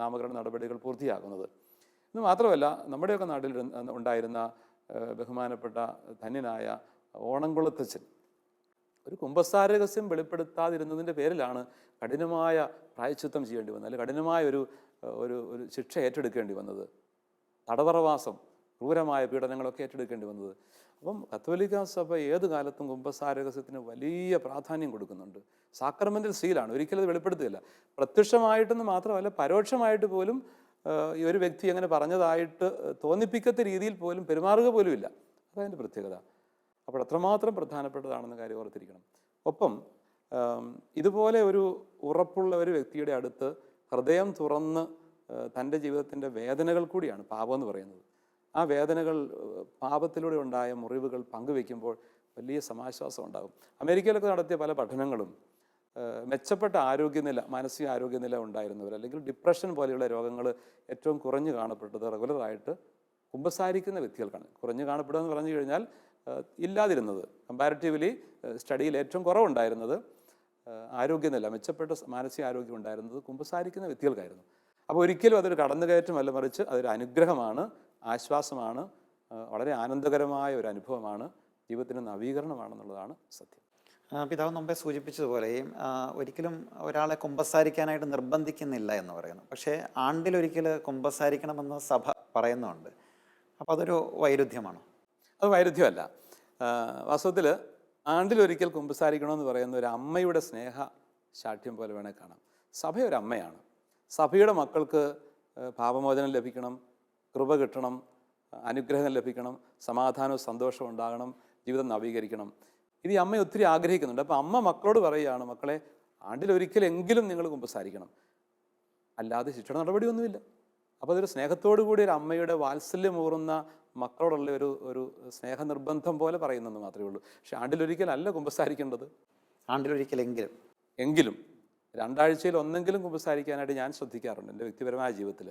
നാമകരണ നടപടികൾ പൂർത്തിയാക്കുന്നത്. ഇത് മാത്രമല്ല നമ്മുടെയൊക്കെ നാട്ടിൽ ഉണ്ടായിരുന്ന ബഹുമാനപ്പെട്ട ധന്യനായ ഓണംകുളത്തച്ഛൻ. ഒരു കുംഭസാര രഹസ്യം വെളിപ്പെടുത്താതിരുന്നതിന്റെ പേരിലാണ് കഠിനമായ പ്രായച്ചിത്തം ചെയ്യേണ്ടി വന്നത് അല്ലെങ്കിൽ കഠിനമായ ഒരു ഒരു ഒരു ശിക്ഷ ഏറ്റെടുക്കേണ്ടി വന്നത്. തടവറവാസം ക്രൂരമായ പീഡനങ്ങളൊക്കെ ഏറ്റെടുക്കേണ്ടി വന്നത്. അപ്പം കത്തോലിക്ക സഭ ഏത് കാലത്തും കുംഭസാരഹസ്യത്തിന് വലിയ പ്രാധാന്യം കൊടുക്കുന്നുണ്ട്. സാക്രമെന്റൽ സീലാണ് ഒരിക്കലും അത് വെളിപ്പെടുത്തുകയില്ല പ്രത്യക്ഷമായിട്ടെന്ന് മാത്രമല്ല പരോക്ഷമായിട്ട് പോലും ഈ ഒരു വ്യക്തി അങ്ങനെ പറഞ്ഞതായിട്ട് തോന്നിപ്പിക്കത്ത രീതിയിൽ പോലും പെരുമാറുക പോലുമില്ല അതതിന്റെ പ്രത്യേകത. അപ്പോൾ അത്രമാത്രം പ്രധാനപ്പെട്ടതാണെന്ന കാര്യം ഓർത്തിരിക്കണം. ഒപ്പം ഇതുപോലെ ഒരു ഉറപ്പുള്ള ഒരു വ്യക്തിയുടെ അടുത്ത് ഹൃദയം തുറന്ന് തന്റെ ജീവിതത്തിന്റെ വേദനകൾ കൂടിയാണ് പാപം എന്ന് പറയുന്നത്. ആ വേദനകൾ പാപത്തിലൂടെ ഉണ്ടായ മുറിവുകൾ പങ്കുവെക്കുമ്പോൾ വലിയ സമാശ്വാസം ഉണ്ടാകും. അമേരിക്കയിലൊക്കെ നടത്തിയ പല പഠനങ്ങളും മെച്ചപ്പെട്ട ആരോഗ്യനില മാനസിക ആരോഗ്യനില ഉണ്ടായിരുന്നവർ അല്ലെങ്കിൽ ഡിപ്രഷൻ പോലെയുള്ള രോഗങ്ങൾ ഏറ്റവും കുറഞ്ഞു കാണപ്പെട്ടത് റെഗുലറായിട്ട് കുമ്പസാരിക്കുന്ന വ്യക്തികൾക്കാണ്. കുറഞ്ഞു കാണപ്പെടുക എന്ന് പറഞ്ഞു കഴിഞ്ഞാൽ ഇല്ലാതിരുന്നത്. കമ്പാരിറ്റീവ്ലി സ്റ്റഡിയിൽ ഏറ്റവും കുറവുണ്ടായിരുന്നത് ആരോഗ്യനില മെച്ചപ്പെട്ട മാനസിക ആരോഗ്യം ഉണ്ടായിരുന്നത് കുമ്പസാരിക്കുന്ന വ്യക്തികൾക്കായിരുന്നു. അപ്പോൾ ഒരിക്കലും അതൊരു കടന്നുകയറ്റമല്ല മറിച്ച് അതൊരു അനുഗ്രഹമാണ് ആശ്വാസമാണ് വളരെ ആനന്ദകരമായ ഒരു അനുഭവമാണ് ജീവിതത്തിന്റെ നവീകരണമാണെന്നുള്ളതാണ് സത്യം. പിതാവ് മുമ്പേ സൂചിപ്പിച്ചതുപോലെ ഒരിക്കലും ഒരാളെ കുമ്പസാരിക്കാനായിട്ട് നിർബന്ധിക്കുന്നില്ല എന്ന് പറയുന്നു. പക്ഷേ ആണ്ടിലൊരിക്കൽ കുമ്പസാരിക്കണമെന്ന് സഭ പറയുന്നുണ്ട്. അപ്പോൾ അതൊരു വൈരുദ്ധ്യമാണ്? അത് വൈരുദ്ധ്യമല്ല. വാസ്തവത്തിൽ ആണ്ടിലൊരിക്കൽ കുമ്പസാരിക്കണമെന്ന് പറയുന്ന ഒരു അമ്മയുടെ സ്നേഹ ശാഠ്യം പോലെ വേണേൽ കാണാം. സഭ ഒരു അമ്മയാണ് സഭയുടെ മക്കൾക്ക് പാപമോചനം ലഭിക്കണം. കൃപ കിട്ടണം അനുഗ്രഹം ലഭിക്കണം സമാധാനവും സന്തോഷവും ഉണ്ടാകണം ജീവിതം നവീകരിക്കണം. ഇത് ഈ അമ്മ ഒത്തിരി ആഗ്രഹിക്കുന്നുണ്ട്. അപ്പോൾ അമ്മ മക്കളോട് പറയുകയാണ് മക്കളെ ആണ്ടിലൊരിക്കലെങ്കിലും നിങ്ങൾ കുമ്പസാരിക്കണം അല്ലാതെ ശിക്ഷണ നടപടിയൊന്നുമില്ല. അപ്പോൾ അതൊരു സ്നേഹത്തോടു കൂടി ഒരു അമ്മയുടെ വാത്സല്യമൂറുന്ന മക്കളോടുള്ള ഒരു ഒരു സ്നേഹ നിർബന്ധം പോലെ പറയുന്നെന്ന് മാത്രമേ ഉള്ളൂ. പക്ഷെ ആണ്ടിലൊരിക്കലല്ല കുമ്പസാരിക്കേണ്ടത് ആണ്ടിലൊരിക്കലെങ്കിലും എങ്കിലും രണ്ടാഴ്ചയിൽ ഒന്നെങ്കിലും കുമ്പസാരിക്കാനായിട്ട് ഞാൻ ശ്രദ്ധിക്കാറുണ്ട് എന്റെ വ്യക്തിപരമായ ജീവിതത്തിൽ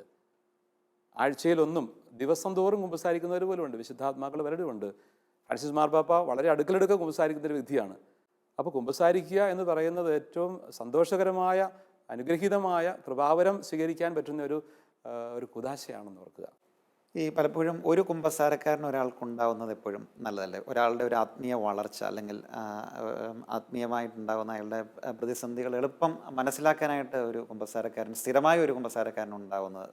ആഴ്ചയിലൊന്നും ദിവസം തോറും കുമ്പസാരിക്കുന്നവർ പോലും ഉണ്ട് വിശുദ്ധാത്മാക്കൾ വരടുമുണ്ട് ഫ്രാൻസിസ് മാർപ്പാപ്പ വളരെ അടുക്കലടുക്ക കുമ്പസാരിക്കുന്ന ഒരു വിധിയാണ് അപ്പോൾ കുമ്പസാരിക്കുക എന്ന് പറയുന്നത് ഏറ്റവും സന്തോഷകരമായ അനുഗ്രഹീതമായ കൃപാവരം സ്വീകരിക്കാൻ പറ്റുന്ന ഒരു ഒരു കുതാശയാണെന്ന് ഓർക്കുക. ഈ പലപ്പോഴും ഒരു കുമ്പസാരക്കാരൻ ഒരാൾക്കുണ്ടാവുന്നത് എപ്പോഴും നല്ലതല്ലേ? ഒരാളുടെ ഒരു ആത്മീയ വളർച്ച അല്ലെങ്കിൽ ആത്മീയമായിട്ടുണ്ടാകുന്ന അയാളുടെ പ്രതിസന്ധികൾ എളുപ്പം മനസ്സിലാക്കാനായിട്ട് ഒരു കുമ്പസാരക്കാരൻ സ്ഥിരമായ ഒരു കുമ്പസാരക്കാരൻ ഉണ്ടാവുന്നത്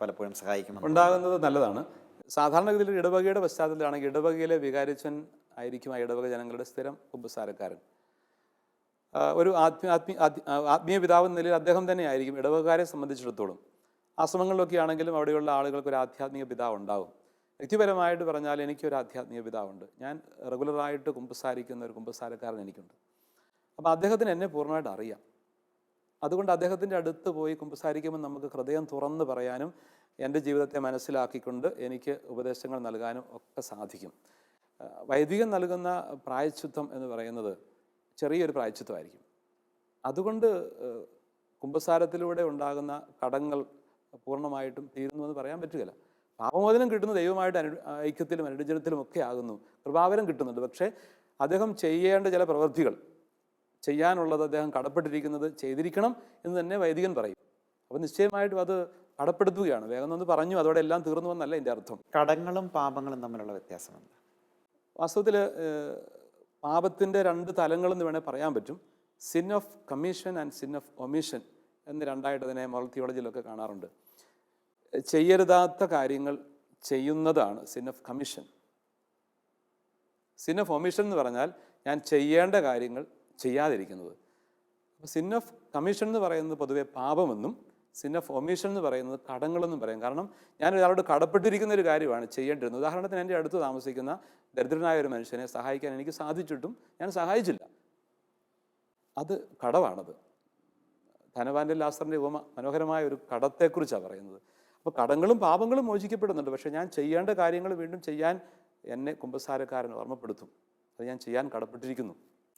പലപ്പോഴും സഹായിക്കുന്നു ഉണ്ടാകുന്നത് നല്ലതാണ്. സാധാരണഗതിയിൽ ഇടവകയുടെ പശ്ചാത്തലത്തിലാണെങ്കിൽ ഇടവകയിലെ വികാരിച്ചൻ ആയിരിക്കും ആ ഇടവക ജനങ്ങളുടെ സ്ഥിരം കുമ്പസാരക്കാരൻ. ഒരു ആത്മീയ ആത്മീയ ആത്മീയ- പിതാവ് നിലയിൽ അദ്ദേഹം തന്നെയായിരിക്കും ഇടവകാരെ സംബന്ധിച്ചിടത്തോളം. ആശ്രമങ്ങളിലൊക്കെ ആണെങ്കിലും അവിടെയുള്ള ആളുകൾക്ക് ഒരു ആധ്യാത്മിക പിതാവ് ഉണ്ടാവും. വ്യക്തിപരമായിട്ട് പറഞ്ഞാൽ എനിക്കൊരു ആധ്യാത്മിക പിതാവുണ്ട്. ഞാൻ റെഗുലറായിട്ട് കുമ്പസാരിക്കുന്ന ഒരു കുമ്പസാരക്കാരൻ എനിക്കുണ്ട്. അപ്പോൾ അദ്ദേഹത്തിന് എന്നെ പൂർണമായിട്ട് അറിയാം. അതുകൊണ്ട് അദ്ദേഹത്തിന്റെ അടുത്ത് പോയി കുമ്പസാരിക്കുമ്പോൾ നമുക്ക് ഹൃദയം തുറന്ന് പറയാനും എന്റെ ജീവിതത്തെ മനസ്സിലാക്കിക്കൊണ്ട് എനിക്ക് ഉപദേശങ്ങൾ നൽകാനും ഒക്കെ സാധിക്കും. വൈദികം നൽകുന്ന പ്രായച്ചിത്വം എന്ന് പറയുന്നത് ചെറിയൊരു പ്രായച്ചിത്വമായിരിക്കും അതുകൊണ്ട് കുമ്പസാരത്തിലൂടെ ഉണ്ടാകുന്ന കടങ്ങൾ പൂർണമായിട്ടും തീരുന്നു എന്ന് പറയാൻ പറ്റുകയില്ല. പാപമോചനം കിട്ടുന്ന ദൈവമായിട്ട് അനു ഐക്യത്തിലും അനുജനത്തിലും ഒക്കെ ആകുന്നു. കൃപാവരം കിട്ടുന്നുണ്ട്. പക്ഷേ അദ്ദേഹം ചെയ്യേണ്ട ചില പ്രവൃത്തികൾ ചെയ്യാനുള്ളത് അദ്ദേഹം കടപ്പെട്ടിരിക്കുന്നത് ചെയ്തിരിക്കണം എന്ന് തന്നെ വൈദികൻ പറയും. അപ്പോൾ നിശ്ചയമായിട്ടും അത് കടപ്പെടുത്തുകയാണ്. വേഗം ഒന്ന് പറഞ്ഞു അതോടെ എല്ലാം തീർന്നു എന്നല്ല എന്റെ അർത്ഥം. കടങ്ങളും പാപങ്ങളും തമ്മിലുള്ള വ്യത്യാസമുണ്ട് വാസ്തവത്തിൽ പാപത്തിന്റെ രണ്ട് തലങ്ങളെന്ന് വേണേൽ പറയാൻ പറ്റും. Sin of commission and sin of omission എന്ന് രണ്ടായിട്ട് അതിനെ മോറൽ തിയോളജിയിലൊക്കെ കാണാറുണ്ട്. ചെയ്യരുതാത്ത കാര്യങ്ങൾ ചെയ്യുന്നതാണ് sin of commission sin of omission എന്ന് പറഞ്ഞാൽ ഞാൻ ചെയ്യേണ്ട കാര്യങ്ങൾ ചെയ്യാതിരിക്കുന്നത്. അപ്പോൾ സിൻ ഓഫ് കമ്മീഷൻ എന്ന് പറയുന്നത് പൊതുവെ പാപമെന്നും സിൻ ഓഫ് ഒമീഷൻ എന്ന് പറയുന്നത് കടങ്ങളെന്നും പറയും. കാരണം ഞാൻ ഒരാളോട് കടപ്പെട്ടിരിക്കുന്ന ഒരു കാര്യമാണ് ചെയ്യേണ്ടിരുന്നത്. ഉദാഹരണത്തിന് എന്റെ അടുത്ത് താമസിക്കുന്ന ദരിദ്രനായ ഒരു മനുഷ്യനെ സഹായിക്കാൻ എനിക്ക് സാധിച്ചിട്ടും ഞാൻ സഹായിച്ചില്ല. അത് കടമാണത് ധനവാന്റെ ലാസറിന്റെ ഉപമ മനോഹരമായ ഒരു കടത്തെക്കുറിച്ചാണ് പറയുന്നത്. അപ്പോൾ കടങ്ങളും പാപങ്ങളും മോചിക്കപ്പെടുന്നുണ്ട്. പക്ഷേ ഞാൻ ചെയ്യേണ്ട കാര്യങ്ങൾ വീണ്ടും ചെയ്യാൻ എന്നെ കുമ്പസാരക്കാരൻ ഓർമ്മപ്പെടുത്തും. അത് ഞാൻ ചെയ്യാൻ കടപ്പെട്ടിരിക്കുന്നു.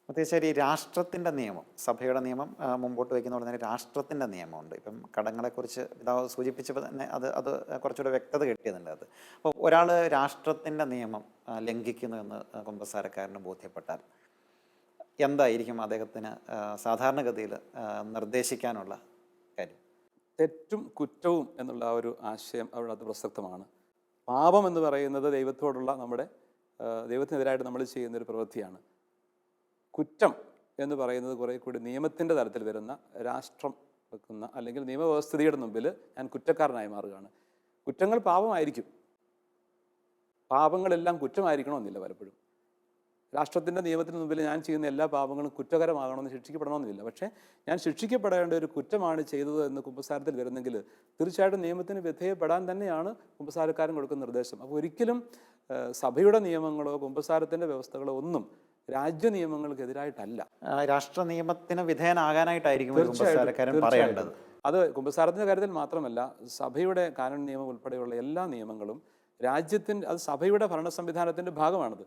പ്രത്യേകിച്ച് ഈ രാഷ്ട്രത്തിന്റെ നിയമം സഭയുടെ നിയമം മുമ്പോട്ട് വയ്ക്കുന്ന പോലെ തന്നെ രാഷ്ട്രത്തിന്റെ നിയമമുണ്ട്. ഇപ്പം കടങ്ങളെക്കുറിച്ച് പിതാവ് സൂചിപ്പിച്ചപ്പോൾ തന്നെ അത് അത് കുറച്ചുകൂടെ വ്യക്തത കിട്ടിയതുണ്ട് അത്. അപ്പോൾ ഒരാൾ രാഷ്ട്രത്തിന്റെ നിയമം ലംഘിക്കുന്നു എന്ന് കുമ്പസാരക്കാരന് ബോധ്യപ്പെട്ടാൽ എന്തായിരിക്കും അദ്ദേഹത്തിന് സാധാരണഗതിയിൽ നിർദ്ദേശിക്കാനുള്ള കാര്യം? തെറ്റും കുറ്റവും എന്നുള്ള ആ ഒരു ആശയം അവിടെ പ്രസക്തമാണ്. പാപം എന്ന് പറയുന്നത് ദൈവത്തോടുള്ള നമ്മുടെ ദൈവത്തിനെതിരായിട്ട് നമ്മൾ ചെയ്യുന്ന ഒരു പ്രവൃത്തിയാണ്. കുറ്റം എന്ന് പറയുന്നത് കുറേ കൂടി നിയമത്തിന്റെ തലത്തിൽ വരുന്ന രാഷ്ട്രം വെക്കുന്ന അല്ലെങ്കിൽ നിയമവ്യവസ്ഥിതിയുടെ മുമ്പിൽ ഞാൻ കുറ്റക്കാരനായി മാറുകയാണ്. കുറ്റങ്ങൾ പാപമായിരിക്കും. പാപങ്ങളെല്ലാം കുറ്റമായിരിക്കണമെന്നില്ല പലപ്പോഴും. രാഷ്ട്രത്തിന്റെ നിയമത്തിന് മുമ്പിൽ ഞാൻ ചെയ്യുന്ന എല്ലാ പാപങ്ങളും കുറ്റകരമാകണമെന്ന് ശിക്ഷിക്കപ്പെടണമെന്നില്ല. പക്ഷേ ഞാൻ ശിക്ഷിക്കപ്പെടേണ്ട ഒരു കുറ്റമാണ് ചെയ്തത് എന്ന് കുമ്പസാരത്തിൽ വരുന്നെങ്കിൽ തീർച്ചയായിട്ടും നിയമത്തിന് വിധേയപ്പെടാൻ തന്നെയാണ് കുമ്പസാരക്കാരൻ കൊടുക്കുന്ന നിർദ്ദേശം. അപ്പോൾ ഒരിക്കലും സഭയുടെ നിയമങ്ങളോ കുമ്പസാരത്തിന്റെ വ്യവസ്ഥകളോ ഒന്നും രാജ്യ നിയമങ്ങൾക്കെതിരായിട്ടല്ല. രാഷ്ട്ര നിയമത്തിന് വിധേയനാകാനായിട്ടായിരിക്കും പറയേണ്ടത്. അത് കുമ്പസാരത്തിന്റെ കാര്യത്തിൽ മാത്രമല്ല സഭയുടെ കാനൺ നിയമം ഉൾപ്പെടെയുള്ള എല്ലാ നിയമങ്ങളും രാജ്യത്തിന്റെ അത് സഭയുടെ ഭരണ സംവിധാനത്തിന്റെ ഭാഗമാണത്.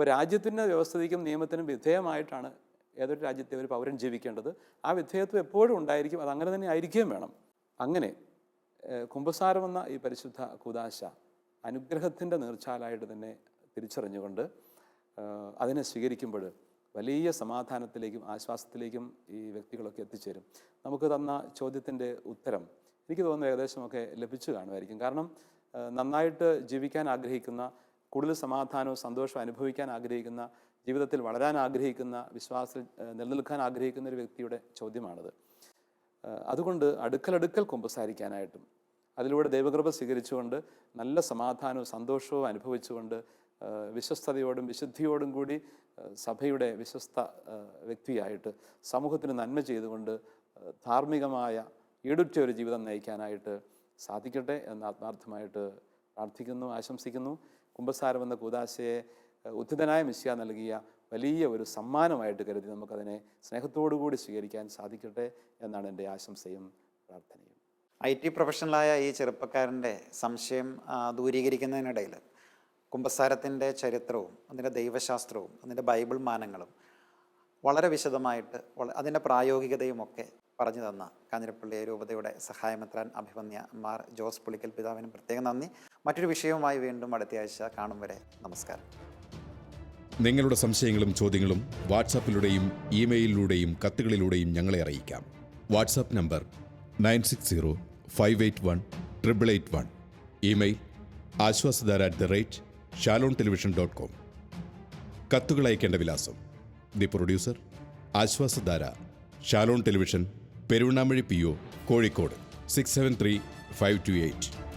അപ്പോൾ രാജ്യത്തിന്റെ വ്യവസ്ഥിതിക്കും നിയമത്തിനും വിധേയമായിട്ടാണ് ഏതൊരു രാജ്യത്തെ ഒരു പൗരൻ ജീവിക്കേണ്ടത്. ആ വിധേയത്വം എപ്പോഴും ഉണ്ടായിരിക്കും. അത് അങ്ങനെ തന്നെ ആയിരിക്കുകയും വേണം. അങ്ങനെ കുംഭസാരമെന്ന ഈ പരിശുദ്ധ കുദാശ അനുഗ്രഹത്തിന്റെ നീർച്ചാലായിട്ട് തന്നെ തിരിച്ചറിഞ്ഞുകൊണ്ട് അതിനെ സ്വീകരിക്കുമ്പോൾ വലിയ സമാധാനത്തിലേക്കും ആശ്വാസത്തിലേക്കും ഈ വ്യക്തികളൊക്കെ എത്തിച്ചേരും. നമുക്ക് തന്ന ചോദ്യത്തിന്റെ ഉത്തരം എനിക്ക് തോന്നുന്നു ഏകദേശമൊക്കെ ലഭിച്ചു കാണുമായിരിക്കും. കാരണം നന്നായിട്ട് ജീവിക്കാൻ ആഗ്രഹിക്കുന്ന കൂടുതൽ സമാധാനവും സന്തോഷവും അനുഭവിക്കാൻ ആഗ്രഹിക്കുന്ന ജീവിതത്തിൽ വളരാൻ ആഗ്രഹിക്കുന്ന വിശ്വാസത്തിൽ നിലനിൽക്കാൻ ആഗ്രഹിക്കുന്ന ഒരു വ്യക്തിയുടെ ചോദ്യമാണത്. അതുകൊണ്ട് അടുക്കലടുക്കൽ കുമ്പസാരിക്കാനായിട്ടും അതിലൂടെ ദൈവകൃപ സ്വീകരിച്ചുകൊണ്ട് നല്ല സമാധാനവും സന്തോഷവും അനുഭവിച്ചുകൊണ്ട് വിശ്വസ്തയോടും വിശുദ്ധിയോടും കൂടി സഭയുടെ വിശ്വസ്ത വ്യക്തിയായിട്ട് സമൂഹത്തിന് നന്മ ചെയ്തുകൊണ്ട് ധാർമ്മികമായ ഈടുറ്റ ഒരു ജീവിതം നയിക്കാനായിട്ട് സാധിക്കട്ടെ എന്ന് ആത്മാർത്ഥമായിട്ട് പ്രാർത്ഥിക്കുന്നു ആശംസിക്കുന്നു. കുംഭസാരം എന്ന കൂതാശയെ ഉദ്ധിതനായ മിശ്യ നൽകിയ വലിയ ഒരു സമ്മാനമായിട്ട് കരുതി നമുക്കതിനെ കൂടി സ്വീകരിക്കാൻ സാധിക്കട്ടെ എന്നാണ് എന്റെ ആശംസയും പ്രാർത്ഥനയും. ഐ ടി പ്രൊഫഷണലായ ഈ ചെറുപ്പക്കാരന്റെ സംശയം ദൂരീകരിക്കുന്നതിനിടയിൽ കുംഭസാരത്തിന്റെ ചരിത്രവും അതിന്റെ ദൈവശാസ്ത്രവും അതിന്റെ ബൈബിൾ മാനങ്ങളും വളരെ വിശദമായിട്ട് അതിന്റെ പ്രായോഗികതയും ഒക്കെ പറഞ്ഞു തന്ന കാഞ്ഞിരപ്പള്ളി രൂപതയുടെ സഹായമെത്രാൻ അഭിമന്യ മാർ ജോസ് പുളിക്കൽ പിതാവിനും പ്രത്യേകം നന്ദി. മറ്റൊരു വിഷയവുമായി വീണ്ടും അടുത്ത ആഴ്ച കാണും വരെ നമസ്കാരം. നിങ്ങളുടെ സംശയങ്ങളും ചോദ്യങ്ങളും വാട്സാപ്പിലൂടെയും ഇമെയിലിലൂടെയും കത്തുകളിലൂടെയും ഞങ്ങളെ അറിയിക്കാം. WhatsApp number nine six zero five eight one triple eight one. Email Ashwasadhara at the rate Shalom television dot com. കത്തുകൾ അയക്കേണ്ട വിലാസം. The producer Ashwasadhara Shalom television Peruvannamuzhi P O Kozhikode. Six seven three five two eight